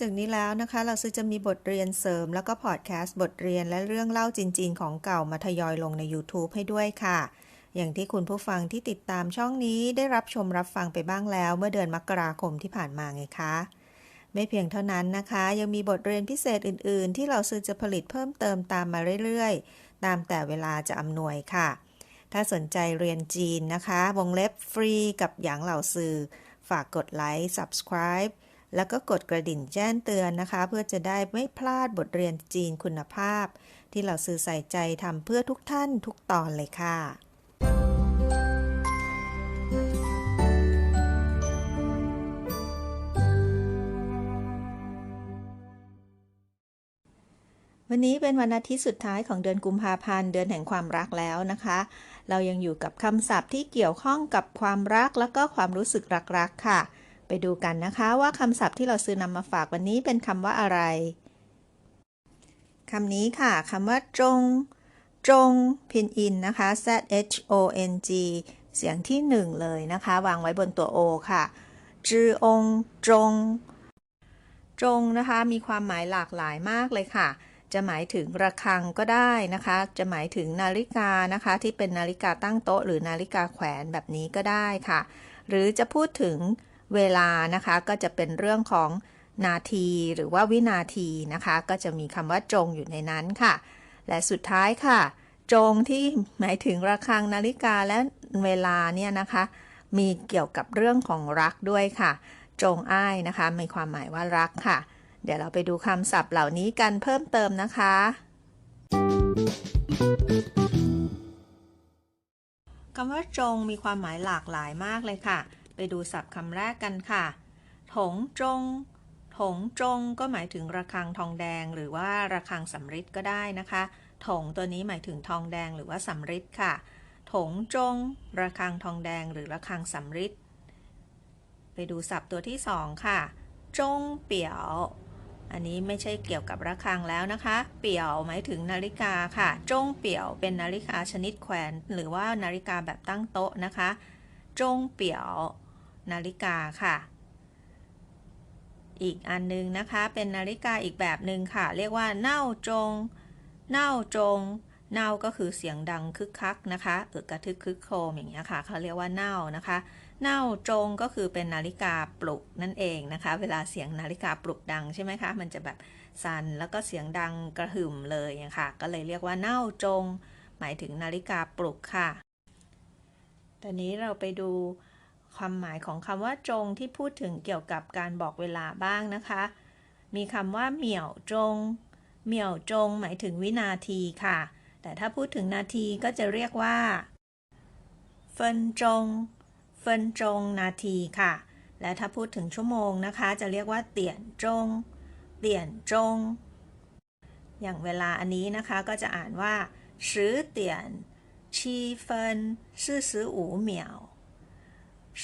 จากนี้แล้วนะคะเราซื้อจะมีบทเรียนเสริม แล้วก็พอดแคสต์บทเรียนและเรื่องเล่าจริง ๆ ของเก่ามาทยอยลงใน YouTube ให้ด้วยค่ะ อย่างที่คุณผู้ฟังที่ติดตามช่องนี้ได้รับชมรับฟังไปบ้างแล้วเมื่อเดือนมกราคมที่ผ่านมาไงคะไม่เพียงเท่านั้นนะคะ ยังมีบทเรียนพิเศษอื่น ๆ ที่เราซื้อจะผลิตเพิ่มเติมตามมาเรื่อย ๆ ตามแต่เวลาจะอำนวยค่ะ ถ้าสนใจเรียนจีนนะคะ วงเล็บฟรีกับหยางเหล่าซื้อฝากกดไลค์ subscribe แล้วก็กดกระดิ่งแจ้งเตือนนะคะ เพื่อจะได้ไม่พลาดบทเรียนจีนคุณภาพ ที่เราสื่อใส่ใจทำเพื่อทุกท่านทุกตอนเลยค่ะ วันนี้เป็นวันอาทิตย์สุดท้ายของเดือนกุมภาพันธ์เดือนแห่งความรักแล้วนะคะ เรายังอยู่กับคำศัพท์ที่เกี่ยวข้องกับความรักแล้วก็ความรู้สึกรักๆค่ะ ไปดูกันนะคะว่าคำศัพท์ที่เราซื้อนำมาฝากวันนี้เป็นคำว่าอะไรคำนี้ค่ะคำว่าจง จงพินอินนะคะ z h o n g เสียงที่หนึ่งเลยนะคะ วางไว้บนตัว o ค่ะจือองจง จงนะคะ มีความหมายหลากหลายมากเลยค่ะ จะหมายถึงระฆังก็ได้นะคะ จะหมายถึงนาฬิกานะคะ ที่เป็นนาฬิกาตั้งโต๊ะ หรือนาฬิกาแขวนแบบนี้ก็ได้ค่ะ หรือจะพูดถึง เวลานะคะก็จะเป็นเรื่องของนาทีหรือว่าวินาทีนะคะ ก็จะมีคำว่าจงอยู่ในนั้นค่ะ และสุดท้ายค่ะ จงที่หมายถึงระฆังนาฬิกาและเวลาเนี่ยนะคะ มีเกี่ยวกับเรื่องของรักด้วยค่ะ จงอ้ายนะคะ มีความหมายว่ารักค่ะ เดี๋ยวเราไปดูคำศัพท์เหล่านี้กันเพิ่มเติมนะคะ คำว่าจงมีความหมายหลากหลายมากเลยค่ะ ไปดูศัพท์คำแรกกันค่ะ ถงจง ถงจงก็หมายถึงระฆังทองแดง หรือว่าระฆังสำริดก็ได้นะคะ ถงตัวนี้หมายถึงทองแดงหรือว่าสำริดค่ะ ถงจง ระฆังทองแดงหรือระฆังสำริด ไปดูศัพท์ตัวที่สองค่ะ จงเปี่ยว อันนี้ไม่ใช่เกี่ยวกับระฆังแล้วนะคะ เปี่ยวหมายถึงนาฬิกาค่ะ จงเปี่ยวเป็นนาฬิกาชนิดแขวน หรือว่านาฬิกาแบบตั้งโต๊ะนะคะจงเปี่ยว นาฬิกาค่ะ อีกอันนึงนะคะเป็นนาฬิกาอีกแบบหนึ่งค่ะ เรียกว่าเน่าจง เน่าจง เน่าก็คือเสียงดังคึกคักนะคะเออกระทึกคึกโครมอย่างเงี้ยค่ะเขาเรียกว่าเน่านะคะ เน่าจงก็คือเป็นนาฬิกาปลุกนั่นเองนะคะ เวลาเสียงนาฬิกาปลุกดังใช่ไหมคะมันจะแบบสั่นแล้วก็เสียงดังกระหึ่มเลยนะคะก็เลยเรียกว่าเน่าจง หมายถึงนาฬิกาปลุกค่ะตอนนี้เราไปดู ความหมายของคำว่าจงที่พูดถึงเกี่ยวกับการบอกเวลาบ้างนะคะ มีคำว่าเหมี่ยวจง เหมี่ยวจง หมายถึงวินาทีค่ะ แต่ถ้าพูดถึงนาทีก็จะเรียกว่าเฟินจง เฟินจงนาทีค่ะ และถ้าพูดถึงชั่วโมงนะคะ จะเรียกว่าเตี่ยนจง เตี่ยนจง อย่างเวลาอันนี้นะคะก็จะอ่านว่าซื้อเตี่ยนชีเฟินสี่อซื้อเหมี่ยว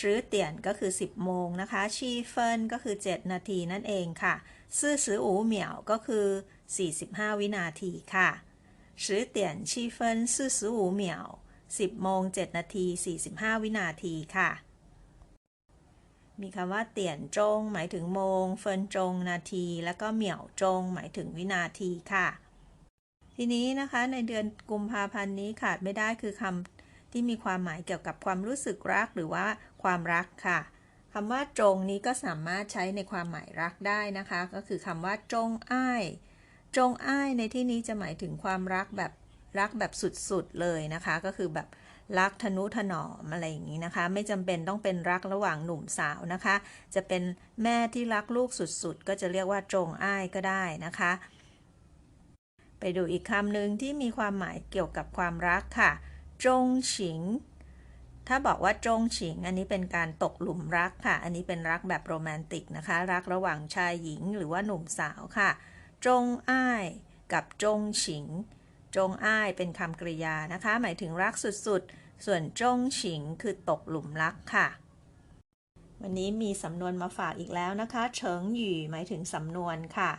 ซือเตียนก็คือ 10 โมงนะคะ ชีเฟินก็คือ 7 นาทีนั่นเองค่ะซื่อซืออูเหมียวก็คือ 45 วินาทีค่ะซื้อเตียนชีเฟินซื่อซืออูเหมียว 10 โมง 7 นาที 45 วินาทีค่ะ มีคำว่าเตียนจง หมายถึงโมง เฟินจง นาที แล้วก็เหมี่ยวจง หมายถึงวินาทีค่ะทีนี้นะคะในเดือนกุมภาพันธ์นี้ขาดไม่ได้คือคำ ที่มีความหมายเกี่ยวกับความรู้สึกรักหรือว่าความรักค่ะคำว่าจงนี้ก็สามารถใช้ในความหมายรักได้นะคะ ก็คือคำว่าจงอ้ายจงอ้ายในที่นี้จะหมายถึงความรักแบบรักแบบสุดๆเลยนะคะ ก็คือแบบรักทนุถนอมอะไรอย่างนี้นะคะ ไม่จำเป็นต้องเป็นรักระหว่างหนุ่มสาวนะคะ จะเป็นแม่ที่รักลูกสุดๆ ก็จะเรียกว่าจงอ้ายก็ได้นะคะ ไปดูอีกคำหนึ่งที่มีความหมายเกี่ยวกับความรักค่ะ จงฉิง ถ้าบอกว่าจงฉิง อันนี้เป็นการตกหลุมรักค่ะ อันนี้เป็นรักแบบโรแมนติกนะคะ รักระหว่างชายหญิงหรือว่าหนุ่มสาวค่ะ จงอ้ายกับจงฉิง จงอ้ายเป็นคำกริยานะคะ หมายถึงรักสุดๆ ส่วนจงฉิงคือตกหลุมรักค่ะ วันนี้มีสำนวนมาฝากอีกแล้วนะคะ เฉิงหยู่หมายถึงสำนวนค่ะ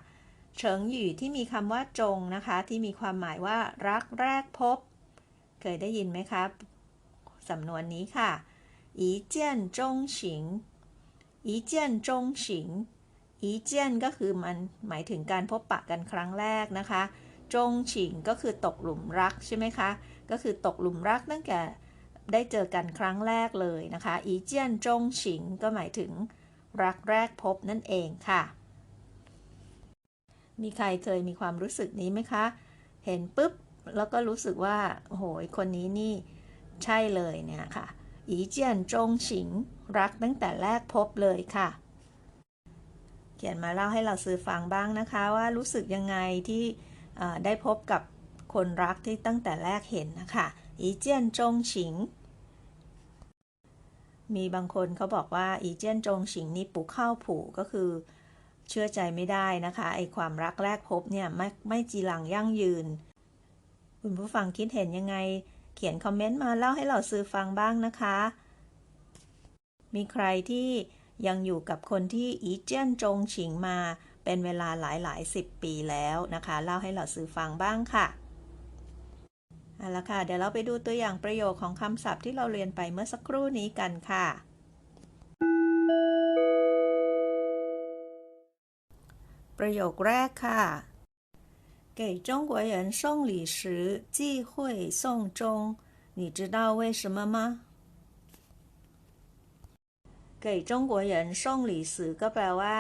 เฉิงหยู่ที่มีคำว่าจงนะคะ ที่มีความหมายว่ารักแรกพบ เคยได้ยินไหมครับสำนวนนี้ค่ะอีเจียนจงฉิงอีเจียนจงฉิงอีเจียนก็คือมันหมายถึงการพบปะกันครั้งแรกนะคะ จงฉิงก็คือตกหลุมรักใช่ไหมคะ ก็คือตกหลุมรักตั้งแต่ได้เจอกันครั้งแรกเลยนะคะ อีเจียนจงฉิงก็หมายถึงรักแรกพบนั่นเองค่ะ มีใครเคยมีความรู้สึกนี้ไหมคะ เห็นปุ๊บ แล้วก็รู้สึกว่าโอ้โหคนนี้นี่ใช่เลยเนี่ยค่ะอีเจียนจงฉิงรักตั้งแต่แรกพบเลยค่ะ เขียนมาเล่าให้เราซื้อฟังบ้างนะคะ ว่ารู้สึกยังไงที่ได้พบกับคนรักที่ตั้งแต่แรกเห็นนะคะอีเจียนจงฉิง มีบางคนเขาบอกว่าอีเจียนจงฉิงนี่ปูเข้าผูก็คือเชื่อใจไม่ได้นะคะไอความรักแรกพบเนี่ยไม่ไม่จีรังยั่งยืน คุณผู้ฟังคิดเห็นยังไง เขียนคอมเมนต์มาเล่าให้เราซื้อฟังบ้างนะคะ มีใครที่ยังอยู่กับคนที่อีเจียนจงฉิงมาเป็นเวลาหลายหลายสิบปีแล้วนะคะ เล่าให้เราซื้อฟังบ้างค่ะเอาละค่ะ เดี๋ยวเราไปดูตัวอย่างประโยคของคำศัพท์ที่เราเรียนไปเมื่อสักครู่นี้กันค่ะ ประโยคแรกค่ะ 给中国人送礼时忌讳送钟，你知道为什么吗？给中国人送礼时ก็แปลว่า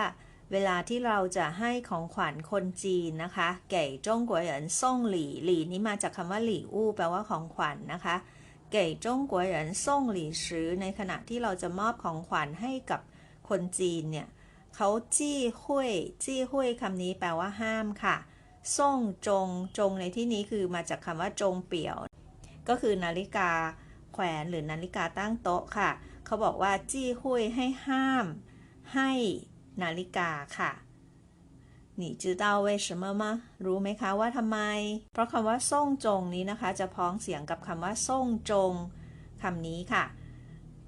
เวลาที่เราจะให้ของขวัญคนจีนนะคะเก๋จงกัวเหรินส่งหลี่หลี่นี้มาจากคำว่าหลี่อู้แปลว่าของขวัญนะคะ เก๋จงกัวเหรินส่งหลี่ซือในขณะที่เราจะมอบของขวัญให้กับคนจีนเนี่ยเขาจี้หุยจี้หุยคำนี้แปลว่าห้ามค่ะ ส่งจงจงในที่นี้คือมาจากคำว่าจงเปี่ยว ก็คือนาฬิกาแขวนหรือนาฬิกาตั้งโต๊ะค่ะ เขาบอกว่าจี้ห้วยให้ห้าม ให้นาฬิกาค่ะหนีจื้อเต้าเว่มอมารู้ไหมคะว่าทำไม เพราะคำว่าส่งจงนี้นะคะ จะพ้องเสียงกับคำว่าส่งจงคำนี้ค่ะ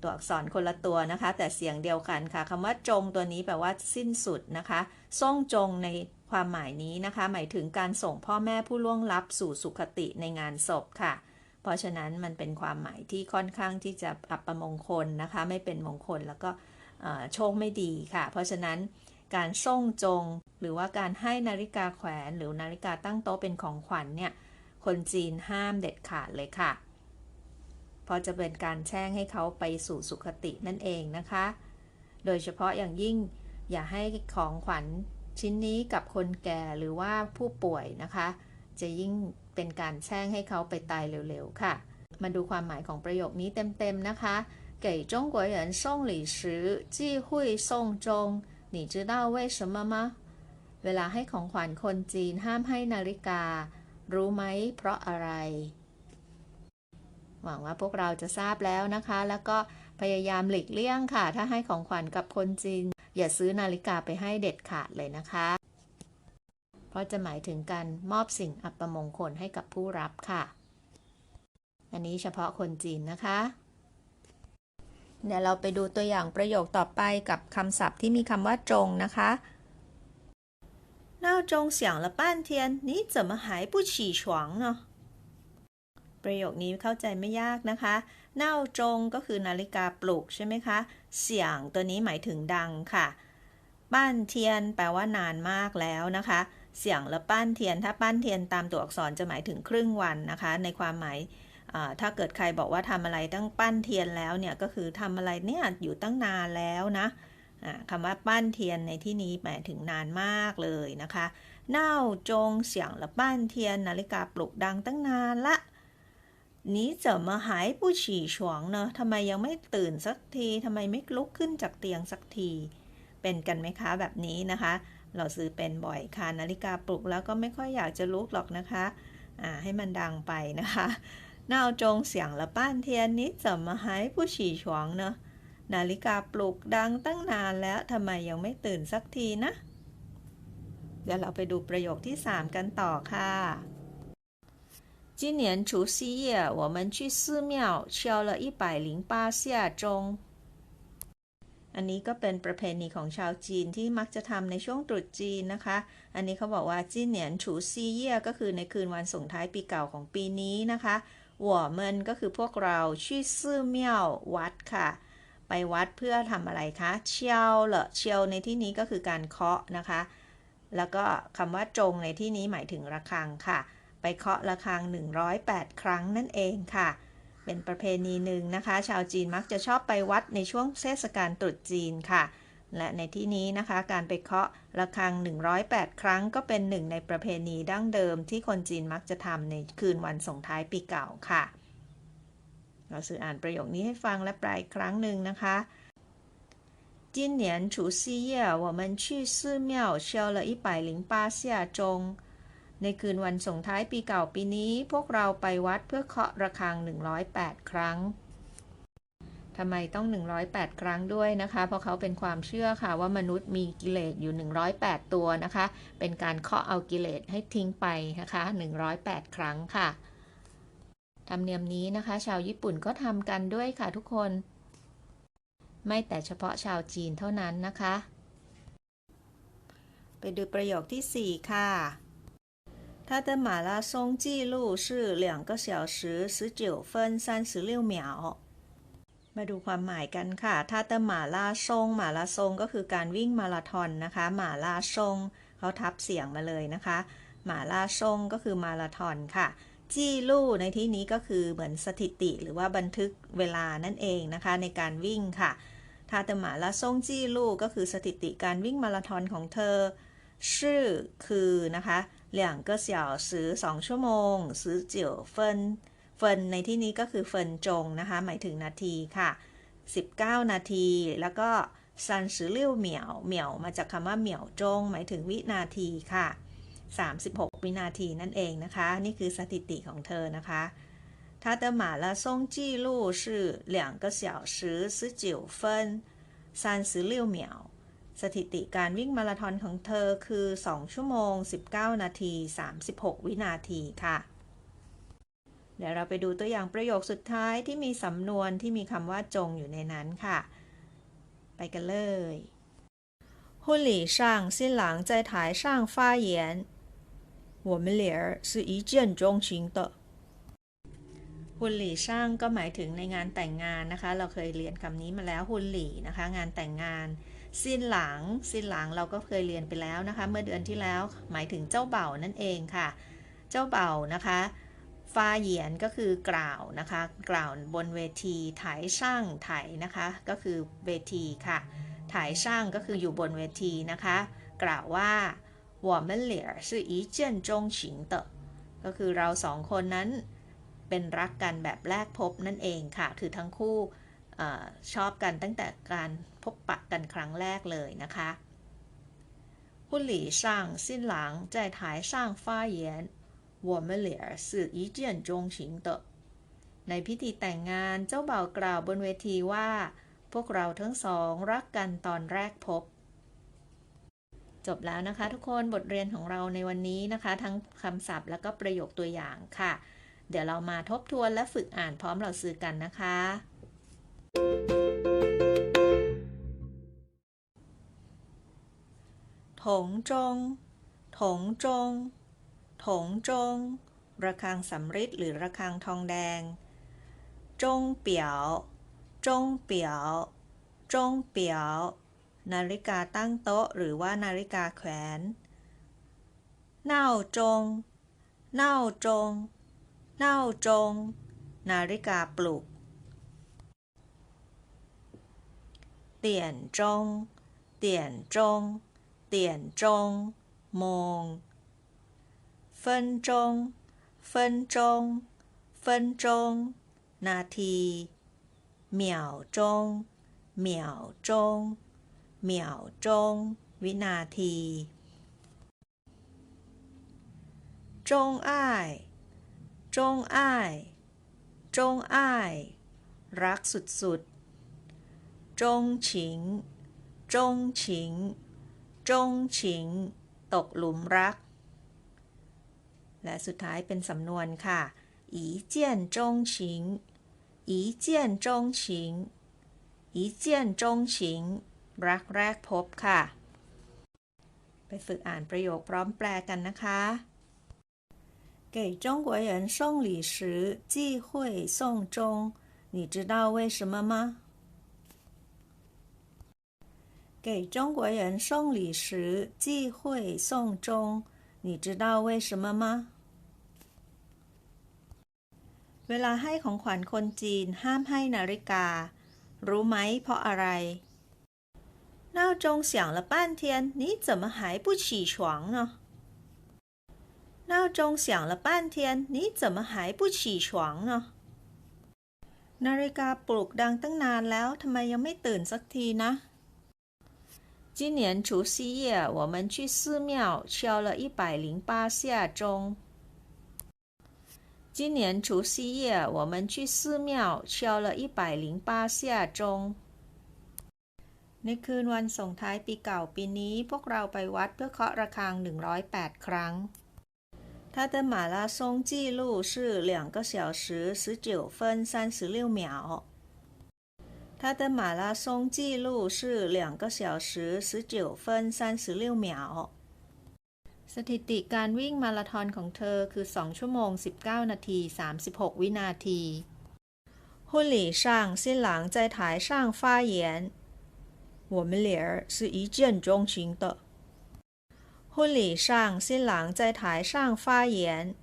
ตัวอักษรคนละตัวนะคะ แต่เสียงเดียวกันค่ะคำว่าจงตัวนี้แปลว่าสิ้นสุดนะคะส่งจงใน ความหมายนี้นะคะ หมายถึงการส่งพ่อแม่ผู้ล่วงลับสู่สุคติในงานศพค่ะ เพราะฉะนั้นมันเป็นความหมายที่ค่อนข้างที่จะอัปมงคลนะคะ ไม่เป็นมงคลแล้วก็โชคไม่ดีค่ะ เพราะฉะนั้นการส่งจง หรือว่าการให้นาฬิกาแขวนหรือนาฬิกาตั้งโต๊ะเป็นของขวัญเนี่ย คนจีนห้ามเด็ดขาดเลยค่ะ เพราะจะเป็นการแช่งให้เขาไปสู่สุคตินั่นเองนะคะ โดยเฉพาะอย่างยิ่งอย่าให้ของขวัญ ชิ้นนี้กับคนแก่หรือว่าผู้ป่วยนะคะ จะยิ่งเป็นการแช่งให้เขาไปตายเร็วๆค่ะ มาดูความหมายของประโยคนี้เต็มๆนะคะ给中国人送礼时忌讳送钟你知道为什么吗เวลาให้ของขวัญคนจีนห้ามให้นาฬิกา รู้ไหมเพราะอะไร หวังว่าพวกเราจะทราบแล้วนะคะ แล้วก็พยายามหลีกเลี่ยงค่ะ ถ้าให้ของขวัญกับคนจีน อย่าซื้อนาฬิกาไปให้เด็ดขาดเลยนะคะ เพราะจะหมายถึงการมอบสิ่งอัปมงคลให้กับผู้รับค่ะ อันนี้เฉพาะคนจีนนะคะ เดี๋ยวเราไปดูตัวอย่างประโยคต่อไปกับคำศัพท์ที่มีคำว่าจงนะคะ闹钟响了半天你怎么还不起床呢ประโยคนี้เข้าใจไม่ยากนะคะ เน่าจงก็คือนาฬิกาปลุกใช่ไหมคะ เสียงตัวนี้หมายถึงดังค่ะ ป้านเทียนแปลว่านานมากแล้วนะคะ เสียงและป้านเทียน ถ้าป้านเทียนตามตัวอักษรจะหมายถึงครึ่งวันนะคะ ในความหมายถ้าเกิดใครบอกว่าทำอะไรตั้งปั้นเทียนแล้วเนี่ยก็คือทำอะไรเนี่ยอยู่ตั้งนานแล้วนะคำว่าปั้นเทียนในที่นี้หมายถึงนานมากเลยนะคะ เน่าจงเสียงและปั้นเทียน นาฬิกาปลุกดังตั้งนานละ นี้จะมาหายผู้ฉี่ฉวงเนอะทำไมยังไม่ตื่นสักทีทำไมไม่ลุกขึ้นจากเตียงสักที เป็นกันไหมคะแบบนี้นะคะ เราซื้อเป็นบ่อยค่ะนาฬิกาปลุกแล้วก็ไม่ค่อยอยากจะลุกหรอกนะคะอ่าให้มันดังไปนะคะน่าจงเสียงละป้านเทียนนี้จะมาหายผู้ฉี่ฉวงเนอะนาฬิกาปลุกดังตั้งนานแล้วทำไมยังไม่ตื่นสักทีนะ เดี๋ยวเราไปดูประโยคที่ 3 กันต่อค่ะ 今年除夕夜，我们去寺庙敲了一百零八下钟。อันนี้ก็เป็นประเพณีของชาวจีนที่มักจะทำในช่วงตรุษจีนนะคะ อันนี้เขาบอกว่าจีเหนียนฉูซีเย่ก็คือในคืนวันส่งท้ายปีเก่าของปีนี้นะคะหัวเมินก็คือพวกเราชื่อซื่อเมี่ยววัดค่ะ ไปวัดเพื่อทำอะไรคะเชียวเหรอเชียวในที่นี้ก็คือการเคาะนะคะ แล้วก็คำว่าจงในที่นี้หมายถึงระฆังค่ะ ไป เคาะระฆัง 108 ครั้งนั่นเองค่ะ เป็นประเพณีหนึ่งนะคะ ชาวจีนมักจะชอบไปวัดในช่วงเทศกาลตรุษจีนค่ะ และในที่นี้นะคะ การไปเคาะระฆัง 108 ครั้ง ก็เป็นหนึ่งในประเพณีดั้งเดิมที่คนจีนมักจะทำในคืนวันส่งท้ายปีเก่าค่ะ เราสื่ออ่านประโยคนี้ให้ฟังและแปลอีกครั้งหนึ่งนะคะ今年除夕夜，我们去寺庙敲了一百零八下钟。 ในคืนวันส่งท้ายปีเก่าปีนี้ พวกเราไปวัดเพื่อเคาะระฆัง 108 ครั้งทำไมต้อง 108 ครั้งด้วยนะคะ เพราะเขาเป็นความเชื่อค่ะ ว่ามนุษย์มีกิเลสอยู่ 108 ตัวนะคะ เป็นการเคาะเอากิเลสให้ทิ้งไปนะคะ 108 ครั้งค่ะธรรมเนียมนี้นะคะ ชาวญี่ปุ่นก็ทำกันด้วยค่ะทุกคน ไม่แต่เฉพาะชาวจีนเท่านั้นนะคะ ไปดูประโยคที่ 4 ค่ะ 他的马拉松记录是两个小时十九分三十六秒มาดูความหมายกันค่ะถ้าเตหมาลาซงหมาลาซงก็คือการวิ่งมาราธอนนะคะ หมาลาซงเขาทับเสียงมาเลยนะคะ หมาลาซงก็คือมาราธอนค่ะ จี้ลู่ในที่นี้ก็คือเหมือนสถิติหรือว่าบันทึกเวลานั่นเองนะคะ ในการวิ่งค่ะถ้าเตหมาลาซงจี้ลู่ก็คือสถิติการวิ่งมาราธอนของเธอ ชื่อคือนะคะ 两个小时สองชั่วโมง十九分เฟินในที่นี้ก็คือเฟินจงนะคะ หมายถึงนาทีค่ะ 19 นาที แล้วก็ซันสือเลี่ยวเหมียวเหมียวมาจากคำว่าเหมียวจง หมายถึงวินาทีค่ะ 36 วินาทีนั่นเองนะคะ นี่คือสถิติของเธอนะคะ他的马拉松记录是两个小时十九分三十六秒 สถิติการวิ่งมาราธอนของเธอคือ 2 ชั่วโมง 19 นาที 36 วินาทีค่ะ เดี๋ยวเราไปดูตัวอย่างประโยคสุดท้ายที่มีสำนวนที่มีคำว่าจงอยู่ในนั้นค่ะ ไปกันเลย婚礼上新郎在台上发言我们俩是一见钟情的ฮุนหลี่ช่างก็หมายถึงในงานแต่งงานนะคะ เราเคยเรียนคำนี้มาแล้วฮุนหลี่นะคะ งานแต่งงาน ซินหลังซินหลังเราก็เคยเรียนไปแล้วนะคะ เมื่อเดือนที่แล้วหมายถึงเจ้าเบ่านั่นเองค่ะ เจ้าเบ่านะคะฟาเหยียนก็คือกล่าวนะคะ กล่าวบนเวทีถ่ายช่างถ่ายนะคะ ก็คือเวทีค่ะถ่ายช่างก็คืออยู่บนเวทีนะคะ กล่าวว่า我们俩是一见钟情的ก็คือเราสองคนนั้นเป็นรักกันแบบแรกพบนั่นเองค่ะ คือทั้งคู่อชอบกันตั้งแต่การพ บปะกันครั้งแรกเลยนะคะ婚礼上新郎在台上发言我们俩是一见钟情的ในพิธีแต่งงานเจ้าบ่าวกล่าวบนเวทีว่า พวกเราทั้งสองรักกันตอนแรกพบ จบแล้วนะคะทุกคนบทเรียนของเราในวันนี้นะคะ ทั้งคำศัพท์และก็ประโยคตัวอย่างค่ะ เดี๋ยวเรามาทบทวนและฝึกอ่านพร้อมเราซื้อกันนะคะ งจง ถงจง ถงจง ระฆังสำริดหรือระฆังทองแดง จงเปียว จงเปียว จงเปียว นาฬิกาตั้งโต๊ะหรือว่านาฬิกาแขวนเน่าจง เน่าจง เน่าจง นาฬิกาปลุก เตียนจง เตียนจง เตียนจงโมง分钟，分钟，分钟นาที秒钟，秒钟，秒钟วินาที钟爱，钟爱钟爱รักสุดๆจง钟情งจ 钟情钟情 ตกหลุมรัก และสุดท้ายเป็นสำนวนค่ะ一见钟情一见钟情一见钟情รักแรกพบค่ะ ไปฝึกอ่านประโยคพร้อมแปลกันนะคะ 给中国人送礼时忌讳送钟，你知道为什么吗？ 给中国人送礼时忌讳送钟，你知道为什么吗？เวลาให้ของขวัญคนจีนห้ามให้นาฬิกา รู้ไหมเพราะอะไร闹钟响了半天，你怎么还不起床呢？闹钟响了半天，你怎么还不起床呢？นาฬิกาปลุกดังตั้งนานแล้วทำไมยังไม่ตื่นสักทีนะ 今年除夕夜，我们去寺庙敲了一百零八下钟。今年除夕夜，我们去寺庙敲了一百零八下钟。ในคืนวันส่งท้ายปีเก่าปีนี้ พวกเราไปวัดเพื่อเคาะระฆัง 108 ครั้ง他的马拉松记录是两个小时十九分三十六秒。 他的马拉松记录是两个小时十九分三十六秒。สถิติการวิ่งมาราธอนของเธอคือ 2 ชั่วโมง 19 นาที 36 วินาที婚礼上新郎在台上发言我们俩是一见钟情的婚礼上新郎在台上发言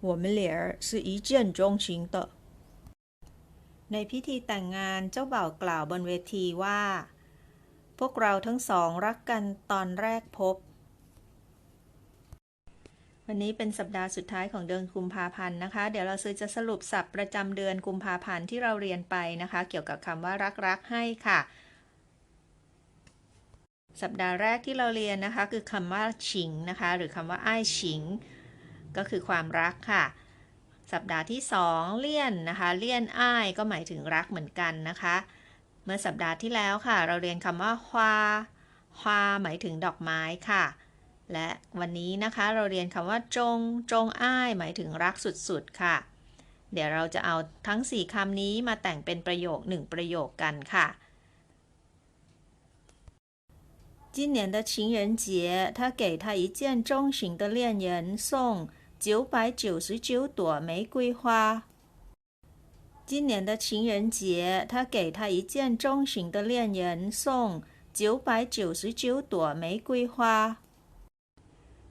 我们俩是一见钟情的 ในพิธีแต่งงานเจ้าบ่าวกล่าวบนเวทีว่า พวกเราทั้งสองรักกันตอนแรกพบ วันนี้เป็นสัปดาห์สุดท้ายของเดือนกุมภาพันธ์นะคะ เดี๋ยวเราซื้อจะสรุปศัพท์ประจำเดือนกุมภาพันธ์ที่เราเรียนไปนะคะ เกี่ยวกับคำว่ารักรักให้ค่ะ สัปดาห์แรกที่เราเรียนนะคะ คือคำว่าฉิงนะคะ หรือคำว่าไอ้ฉิง ก็คือความรักค่ะ สัปดาห์ที่สองเลี่ยนนะคะ เลี่ยนอ้ายก็หมายถึงรักเหมือนกันนะคะ เมื่อสัปดาห์ที่แล้วค่ะ เราเรียนคำว่าฮวาฮวาหมายถึงดอกไม้ค่ะ และวันนี้นะคะเราเรียนคำว่าจง จงอ้าย หมายถึงรักสุดๆค่ะ เดี๋ยวเราจะเอาทั้ง 4คำนี้มาแต่งเป็นประโยคหนึ่งประโยคกันค่ะ今年的情人节，他给他一见钟情的恋人送 九百九十九朵玫瑰花。今年的情人节，他给他一见钟情的恋人送九百九十九朵玫瑰花。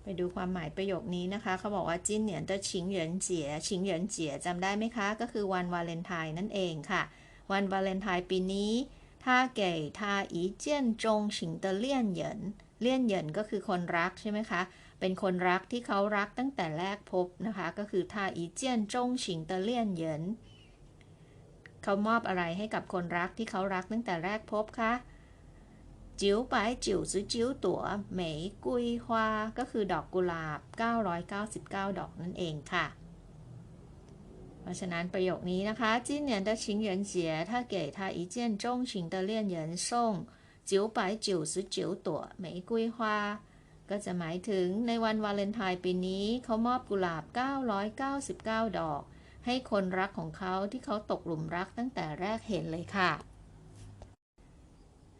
ไปดูความหมายประโยคนี้นะคะ เขาบอกว่าจินเหนียนเตอชิงเหรินเจียชิงเหรินเจียจำได้ไหมคะ ก็คือวันวาเลนไทน์นั่นเองค่ะ วันวาเลนไทน์ปีนี้他给他一见钟情的恋人เลี่ยนเหยินก็คือคนรักใช่ไหมคะ เป็นคนรักที่เขารักตั้งแต่แรกพบนะคะ ก็คือท่าอีเจียนจงฉิงเตเลียนเหยินเขามอบอะไรให้กับคนรักที่เขารักตั้งแต่แรกพบคะจิ๋วไปจิ๋วซื้อจิ๋วตั๋วเหมยกุยฮวาก็คือดอกกุหลาบ 999 ดอกนั่นเองค่ะ เพราะฉะนั้นประโยคนี้นะคะจีนเนียนตะชิงเหยินเสียถ้าเก๋ถ้าอีเจียนจงชิงเตเลียนเหยินส่งจิ๋วไปจิ๋วซื้อจิ๋วตั๋วเหมยกุยฮวา จะหมายถึงในวันวาเลนไทน์ปีนี้เขามอบกุหลาบ 999 ดอก ให้คนรักของเขาที่เขาตกหลุมรักตั้งแต่แรกเห็นเลยค่ะ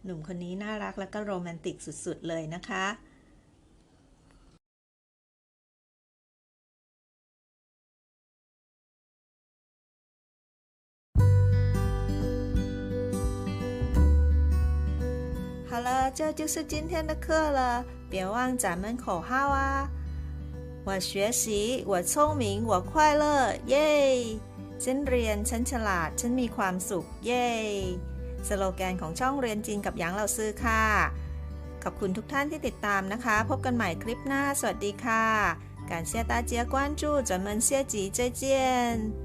หนุ่มคนนี้น่ารักและก็โรแมนติกสุดๆ เลยนะคะ 好了，这就是今天的课了， 别忘咱们口号啊！我学习，我聪明，我快乐，耶！ฉันเรียน ฉันฉลาด ฉันมีความสุข เย้ สโลแกนของช่องเรียนจีนกับหยางเราซื้อค่ะ ขอบคุณทุกท่านที่ติดตามนะคะ พบกันใหม่คลิปหน้า สวัสดีค่ะ感谢大家关注咱们下集再见